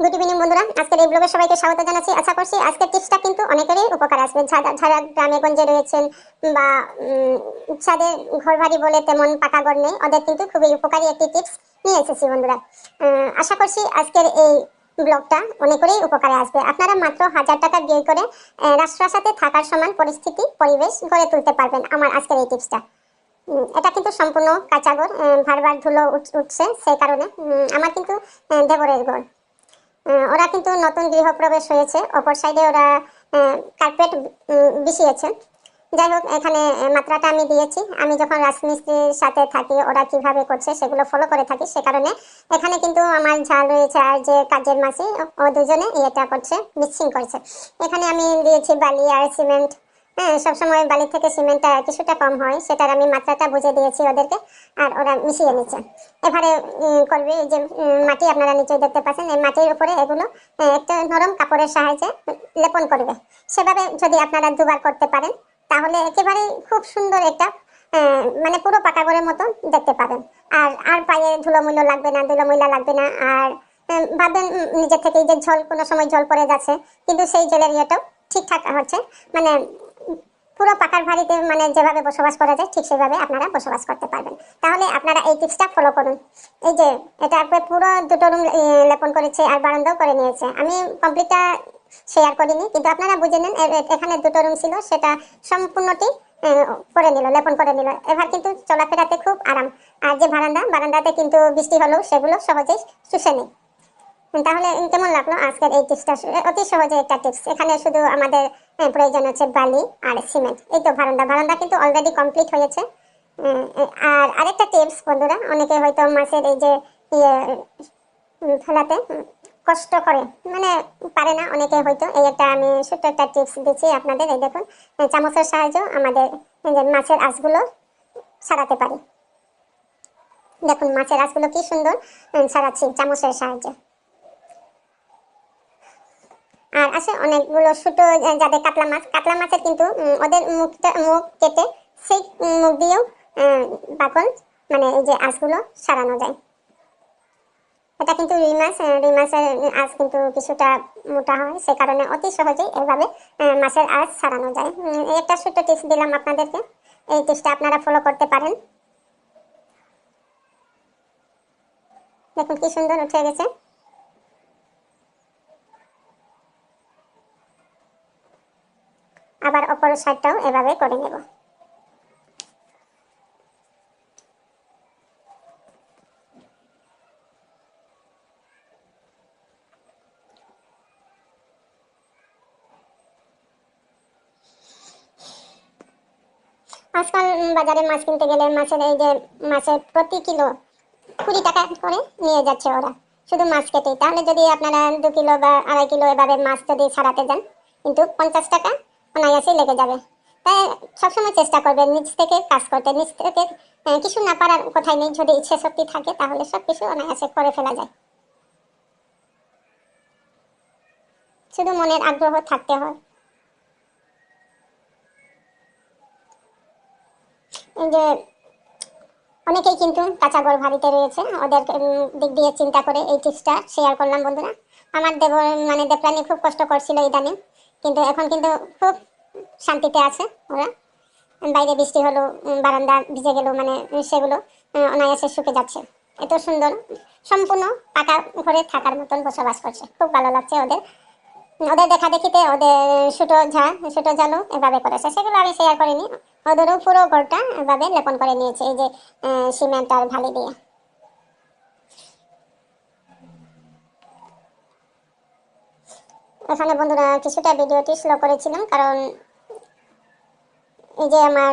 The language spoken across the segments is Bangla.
গুড ইভিনিং বন্ধুরা। আজকের এই ব্লগে সবাইকে স্বাগত জানাচ্ছি। আশা করছি আজকের টিপসটা কিন্তু অনেকেরই উপকার আসবে। যারা গ্রামে গঞ্জে রয়েছেন বা ঘর বাড়ি বলে তেমন পাকা ঘর নেই, ওদের কিন্তু খুবই উপকারী একটি টিপস নিয়ে এসেছি বন্ধুরা। আশা করছি আজকের এই ব্লগটা অনেকেরই উপকারে আসবে। আপনারা মাত্র হাজার টাকা ব্যয় করে রাষ্ট্রের সাথে থাকার সমান পরিস্থিতি, পরিবেশ গড়ে তুলতে পারবেন আমার আজকের এই টিপসটা এটা কিন্তু সম্পূর্ণ কাঁচা ঘর ভারবার ধুলো উঠছে সেই কারণে আমার কিন্তু দেবরের ঘর। ওরা কিন্তু নতুন গৃহপ্রবেশ হয়েছে। অপর সাইডে ওরা কার্পেট বিছিয়েছে। যাই হোক, এখানে মাত্রাটা আমি দিয়েছি। আমি যখন রাজমিস্ত্রির সাথে থাকি, ওরা কীভাবে করছে সেগুলো ফলো করে থাকি। সে কারণে এখানে কিন্তু আমার ঝাল রয়েছে আর যে কাজের মাসি ও দুজনে ইয়েটা করছে মিক্সিং করছে। এখানে আমি দিয়েছি বালি আর সিমেন্ট হ্যাঁ সবসময় বালি থেকে সিমেন্টটা কিছুটা কম হয়, সেটার আমি মাত্রাটা বুঝে দিয়েছি ওদেরকে, আর ওরা মিশিয়ে নিচ্ছে। এবারে করবে যে মাটি আপনারা নিচে দেখতে পাচ্ছেন, এই মাটির উপরে এগুলো একটা নরম কাপড়ের সাহায্যে লেপন করবে। সেভাবে যদি আপনারা দুবার করতে পারেন, তাহলে একেবারে খুব সুন্দর একটা মানে পুরো পাকা ঘরের মতো দেখতে পাবেন। আর আর পায়ে ধুলোমূল্য লাগবে না ধুলোমূল্য লাগবে না, আর ভাববেন নিজের থেকেই যে জল কোনো সময় জল পড়ে যাচ্ছে কিন্তু সেই জলের ইয়েটাও ঠিকঠাক হচ্ছে। মানে পুরো পাকার বাড়িতে মানে যেভাবে বসবাস করা যায়, ঠিক সেভাবে আপনারা বসবাস করতে পারবেন। তাহলে আপনারা এই টিপসটা ফলো করুন। এই যে, এটা একবার পুরো দুটো রুম লেপন করেছে আর বারান্দাও করে নিয়েছে। আমি কমপ্লিটটা শেয়ার করিনি, কিন্তু আপনারা বুঝে নেন এখানে দুটো রুম ছিল, সেটা সম্পূর্ণটি করে নিল, লেপন করে নিল। এবার কিন্তু চলাফেরাতে খুব আরাম। আর যে বারান্দা, বারান্দাতে কিন্তু বৃষ্টি হলেও সেগুলো সহজেই শুষে নেই। তাহলে কেমন লাগল আজকের এই টিপসটা অতি সহজে একটা টিপস এখানে শুধু আমাদের প্রয়োজন হচ্ছে বালি আর সিমেন্ট এই তো বারান্দা। বারান্দা কিন্তু অলরেডি কমপ্লিট হয়েছে। আর আরেকটা টিপস বন্ধুরা, অনেকে হয়তো মাছের এই যে ইয়ে ফেলাতে কষ্ট করে। মানে পারে না অনেকে হয়তো। এই একটা আমি ছোট্ট একটা টিপস দিচ্ছি আপনাদের। এই দেখুন চামচের সাহায্যে আমাদের মাছের আঁশগুলো সারাতে পারি। দেখুন, মাছের আঁশগুলো কি সুন্দর ছাড়াচ্ছি চামচের সাহায্যে। আর আছে অনেকগুলো ছোট যাদের কাতলা মাছ। কাতলা মাছের কিন্তু ওদের মুখটা মুখ কেটে সেই মুখ দিয়েও বাকল মানে এই যে আঁশগুলো সারানো যায়। এটা কিন্তু রুই মাছ রুই মাছের আঁশ কিন্তু কিছুটা মোটা হয়, সে কারণে অতি সহজেই এভাবে মাছের আঁশ সারানো যায়। একটা ছোট্ট টিপস দিলাম আপনাদেরকে। এই টিপসটা আপনারা ফলো করতে পারেন। দেখুন কি সুন্দর উঠে গেছে। অপর সাইডটাও এভাবে করে নেব। আজকাল বাজারে মাছ কিনতে গেলে মাছের এই যে মাছের প্রতি কিলো কুড়ি টাকা করে নিয়ে যাচ্ছে ওরা। শুধু মাছ কেটে তাহলে যদি আপনারা দু কিলো বা আড়াই কিলো এভাবে মাছ যদি ছাড়াতে যান, কিন্তু পঞ্চাশ টাকা অনায়াসেই লেগে যাবে। তাই সবসময় চেষ্টা করবেন নিজ থেকে কাজ করতে। নিজ থেকে কিছু না পারার কোথায় নেই। যদি ইচ্ছে শক্তি থাকে, তাহলে সব কিছু অনায়াসে করে ফেলা যায়। শুধু মনের আগ্রহ থাকতে হয়। যে অনেকেই কিন্তু কাঁচা ঘর ভারিতে রয়েছে। ওদের দিক দিয়ে চিন্তা করে এই টিপসটা শেয়ার করলাম বন্ধুরা। আমার দেব মানে দেবরানি খুব কষ্ট করছিল ইদানিং। কিন্তু এখন কিন্তু খুব শান্তিতে আছে ওরা। বাইরে বৃষ্টি হলো বারান্দা ভিজে গেল মানে সেগুলো অনায়াসে শুকে যাচ্ছে। এত সুন্দর, সম্পূর্ণ পাকা ঘরে থাকার মতন বসবাস করছে। খুব ভালো লাগছে ওদের। ওদের দেখা দেখিতে ওদের ছোট ঝা, ছোট জালু এভাবে করেছে। সেগুলো আমি শেয়ার করিনি। ওদেরও পুরো ঘরটা এভাবে লেপন করে নিয়েছে, এই যে সিমেন্ট আর ভালি দিয়ে। এখানে বন্ধুরা কিছুটা ভিডিওটি স্লো করেছিলাম, কারণ এই যে আমার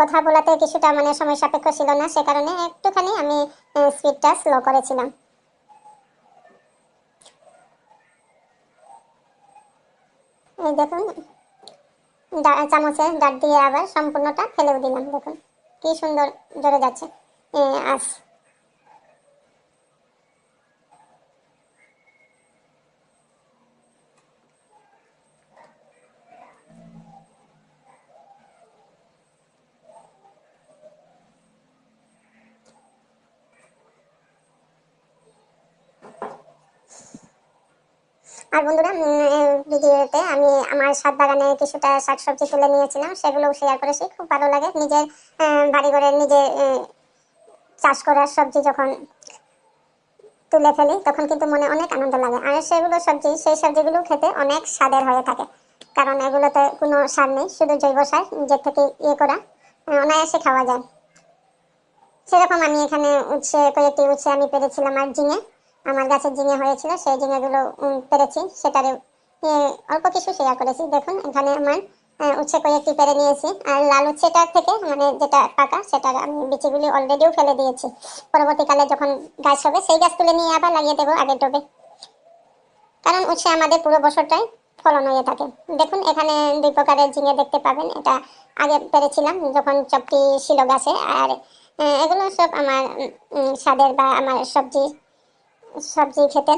কথা বলাতে কিছুটা মানে সময় সাপেক্ষ ছিল না, সে কারণে একটুখানি আমি স্পিডটা স্লো করেছিলাম। এই দেখুন চামচে ডাট দিয়ে আবার সম্পূর্ণটা ফেলেও দিলাম, দেখুন, কি সুন্দর জড়ে যাচ্ছে আস। আর বন্ধুরা ভিডিওতে আমি আমার সাত বাগানে কিছুটা শাকসবজি তুলে নিয়েছিলাম, সেগুলো শেয়ার করেছি। খুব ভালো লাগে নিজের বাড়ি ঘরে নিজে চাষ করার সবজি যখন তুলে ফেলি, তখন কিন্তু মনে অনেক আনন্দ লাগে। আর সেগুলো সবজি, সেই সবজিগুলো খেতে অনেক স্বাদের হয়ে থাকে। কারণ এগুলোতে কোনো সার নেই, শুধু জৈব সার, নিজের থেকে ইয়ে করা অনায়াসে খাওয়া যায়। সেরকম আমি এখানে উচ্ছে, কয়েকটি উচ্ছে আমি পেরেছিলাম আর ঝিঙে। আমার গাছের ঝিঙে হয়েছিল, সেই ঝিঙেগুলো পেরেছি, সেটারে অল্প কিছু শেয়ার করেছি। দেখুন, এখানে আমার উচ্ছে কয়েকটি পেরে নিয়েছি। আর লাল উচ্ছেটার থেকে মানে যেটা পাকা সেটার আমি বিচিগুলি অলরেডিও ফেলে দিয়েছি। পরবর্তীকালে যখন গাছ হবে, সেই গাছ তুলে নিয়ে আবার লাগিয়ে দেবো আগের টবে। কারণ উচ্ছে আমাদের পুরো বছরটাই ফলন হয়ে থাকে। দেখুন, এখানে দুই প্রকারের ঝিঙে দেখতে পাবেন। এটা আগে পেরেছিলাম, যখন চপটি ছিল গাছে। আর এগুলো সব আমার স্বাদের বা আমার সবজি সবজি খেতে,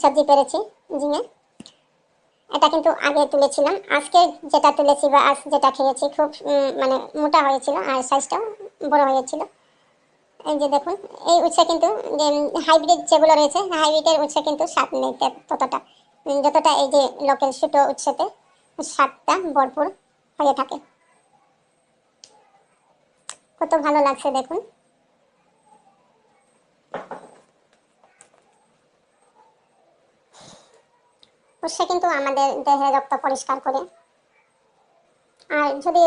সবজি পেরেছি, ঝিঙে। এটা কিন্তু আগে তুলেছিলাম। আজকে যেটা তুলেছি বা আজ যেটা খেয়েছি খুব মানে মোটা হয়েছিল আর সাইজটাও বড় হয়েছিল এই যে দেখুন, এই উচ্ছে কিন্তু হাইব্রিড যেগুলো রয়েছে হাইব্রিডের উচ্ছে কিন্তু স্বাদ নেই ততটা। যতটা এই যে লোকাল ছোটো উচ্ছেতে স্বাদটা ভরপুর হয়ে থাকে। কত ভালো লাগছে দেখুন। উৎসে কিন্তু আমাদের দেহে রক্ত পরিষ্কার করে। আর যদি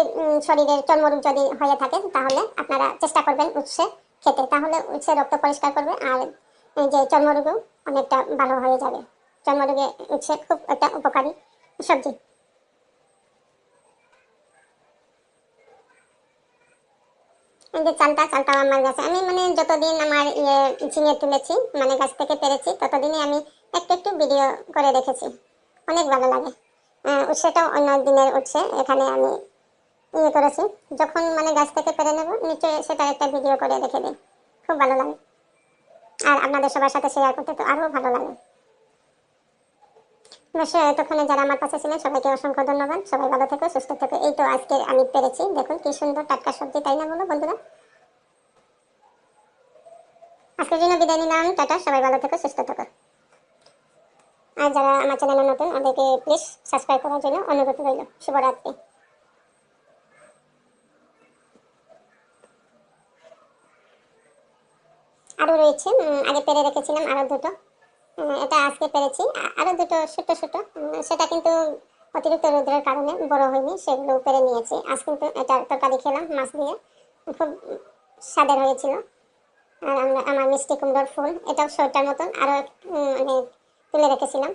শরীরের চর্মরোগ যদি হয়ে থাকে, তাহলে আপনারা চেষ্টা করবেন উৎসে খেতে। তাহলে উৎসে রক্ত পরিষ্কার করবে আর যে চর্মরোগও অনেকটা ভালো হয়ে যাবে। চর্মরোগে উৎসে খুব একটা উপকারী সবজি। যে চালটা, চালটাও আমার গাছে আমি মানে যতদিন আমার ইয়ে ঝিঙে তুলেছি মানে গাছ থেকে পেরেছি ততদিনই আমি একটু একটু ভিডিও করে রেখেছি। অনেক ভালো লাগে। আহ, উৎসেটাও অন্য দিনের উৎসে এখানে আমি ইয়ে করেছি। যখন মানে গাছ থেকে পেরে নেব নিচে সেটার একটা ভিডিও করে রেখে দিই। খুব ভালো লাগে। আর আপনাদের সবার সাথে শেয়ার করতে তো আরও ভালো লাগে। এতক্ষণে যারা আমার কাছে ছিলেন সবাইকে অসংখ্য ধন্যবাদ। সবাই ভালো থেকো সুস্থ থেকো। এই তো আজকে আমি পেরেছি। দেখুন কি সুন্দর টাটকা সবজি তাই না বলো বন্ধুরা? আজকের জন্য বিদায় নিলাম। টাটা সবাই ভালো থেকো সুস্থ থেকো। আর যারা আমার চ্যানেলে নতুন ওদেরকে প্লিজ সাবস্ক্রাইব করার জন্য অনুরোধ রইল। শুভরাত্রি। আরও রয়েছে আগে পেরে রেখেছিলাম আরও দুটো। এটা আজকে পেরেছি। আরও দুটো ছোট ছোট সেটা কিন্তু অতিরিক্ত রোদের কারণে বড় হয়নি সেগুলো পেরে নিয়েছি। আজ কিন্তু এটা তরকারি খেলাম, মাছ দিয়ে। খুব স্বাদের হয়েছিল। আর আমরা, আমার মিষ্টি কুমড়োর ফুল, এটাও শোটার মতন। আরও মানে তুলে রেখেছিলাম।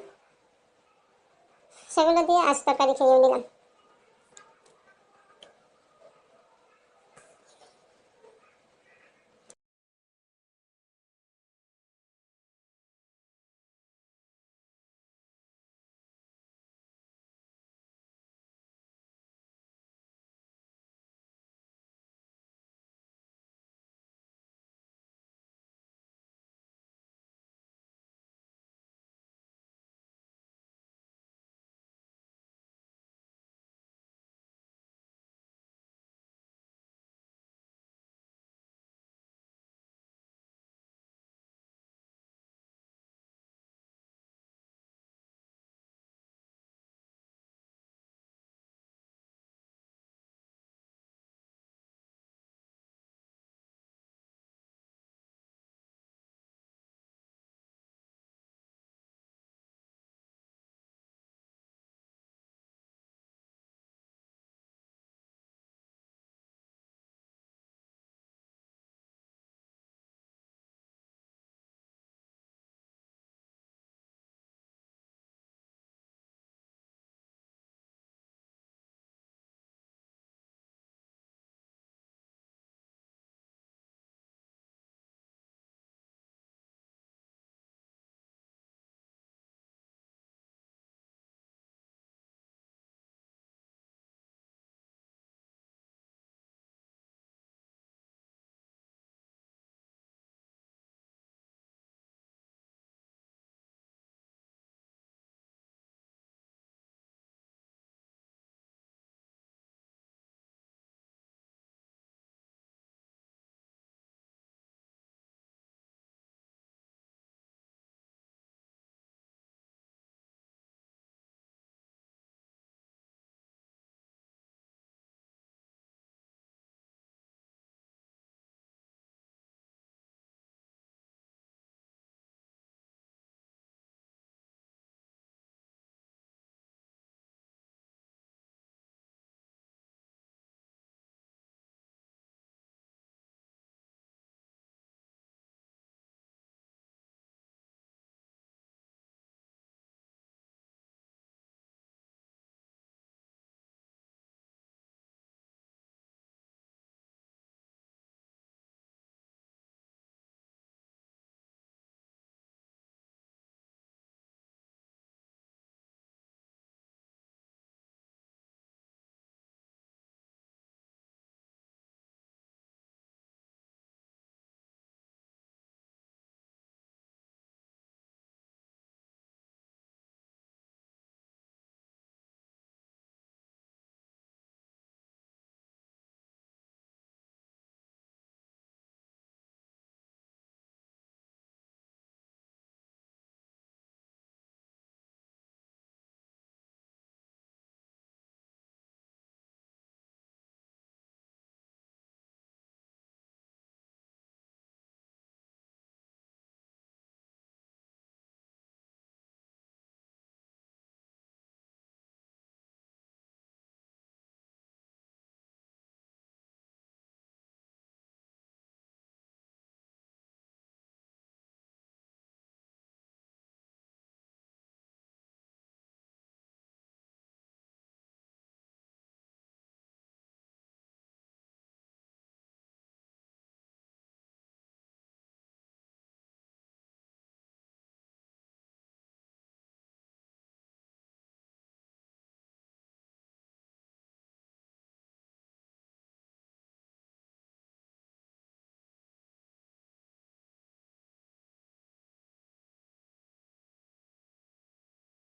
সেগুলো দিয়ে আজ তরকারি খেয়ে নিলাম।